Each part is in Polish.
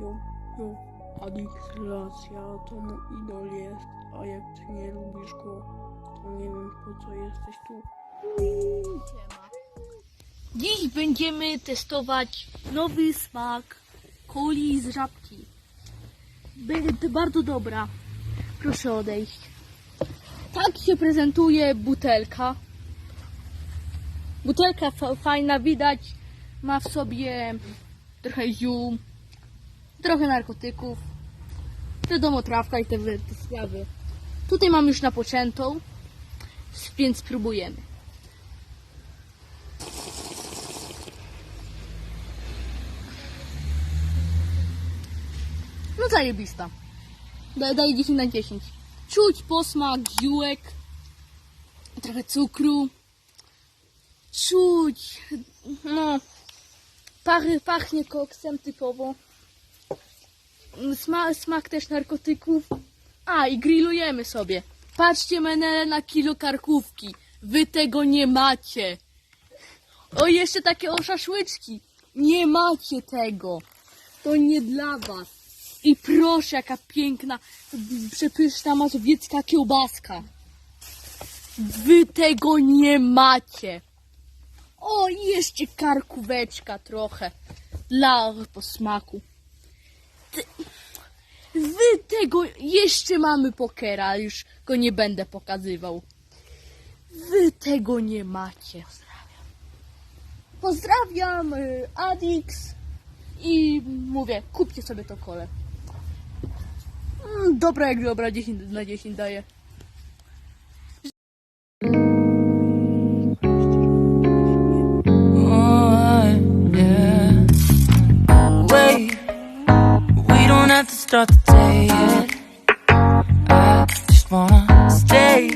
Jo, Adix racja, to mój idol jest, a jak ty nie lubisz go, to nie wiem po co jesteś tu. Dziś będziemy testować nowy smak coli z żabki. Będzie bardzo dobra. Proszę odejść. Tak się prezentuje butelka. Butelka fa- fajna, widać. Ma w sobie trochę ziół, trochę narkotyków. Wiadomo, trawka i te, te sprawy. Tutaj mam już napoczętą, więc spróbujemy. No zajebista. Da, daję 10 na 10. Czuć posmak ziółek, trochę cukru. Czuć, no, pach, pachnie koksem typowo. Sma, smak też narkotyków. A, i grillujemy sobie. Patrzcie menele na kilo karkówki. Wy tego nie macie. O, jeszcze takie o szaszłyczki. Nie macie tego. To nie dla was. I proszę, jaka piękna, przepyszna mazowiecka kiełbaska. Wy tego nie macie. O, jeszcze karkóweczka trochę dla posmaku. Wy tego, jeszcze mamy pokera, już go nie będę pokazywał. Wy tego nie macie. Pozdrawiam, y, Adix. I mówię, kupcie sobie to kole. Mm, Dobra jak dobra, 10 na 10 daję. To start the day. I just wanna stay,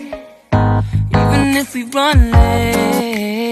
even if we run late.